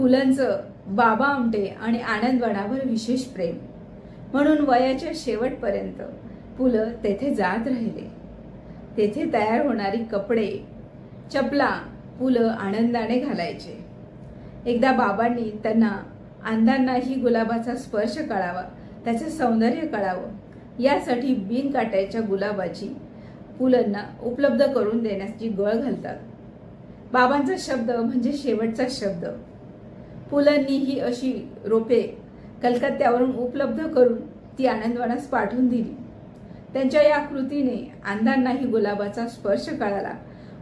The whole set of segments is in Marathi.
पुलंचं बाबा आमटे आणि आनंदवनावर विशेष प्रेम. म्हणून वयाच्या शेवटपर्यंत पुलं तेथे जात राहिले. तेथे तयार होणारी कपडे चपला पुलं आनंदाने घालायचे. एकदा बाबांनी त्यांना अंधांनाही गुलाबाचा स्पर्श कळावा त्याचं सौंदर्य कळावं यासाठी बिनकाट्याच्या गुलाबाची पुलंना उपलब्ध करून देण्याची गळ घालतात. बाबांचा शब्द म्हणजे शेवटचा शब्द. पुलांनी ही अशी रोपे कलकत्त्यावरून उपलब्ध करून ती आनंदवनास पाठवून दिली. त्यांच्या या कृतीने अंधांनाही गुलाबाचा स्पर्श कळाला.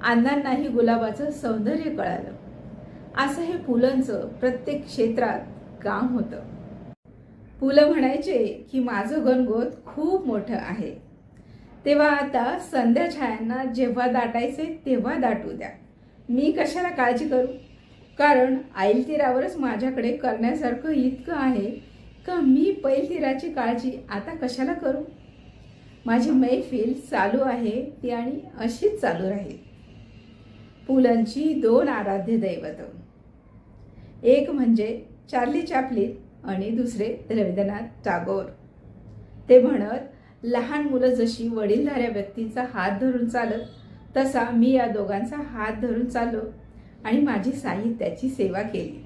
अंधांनाही गुलाबाचं सौंदर्य कळालं. असं हे पुलंचं प्रत्येक क्षेत्रात काम होतं. पुलं म्हणायचे की माझं गणगोत खूप मोठं आहे. तेव्हा आता संध्या छायांना जेव्हा दाटायचे तेव्हा दाटू द्या. मी कशाला काळजी करू? कारण ऐलतीरावरच माझ्याकडे करण्यासारखं इतकं आहे का मी पैलतीराची काळजी आता कशाला करू? माझी मैफिल चालू आहे ती आणि अशीच चालू राहील. पुलंची दोन आराध्य दैवत. एक म्हणजे चार्ली चॅपलिन आणि दुसरे रवींद्रनाथ टागोर. ते म्हणत लहान मुलं जशी वडीलधाऱ्या व्यक्तीचा हात धरून चालत तसा मी या दोघांचा हात धरून चाललो. आणि माझी साई त्याची सेवा केली.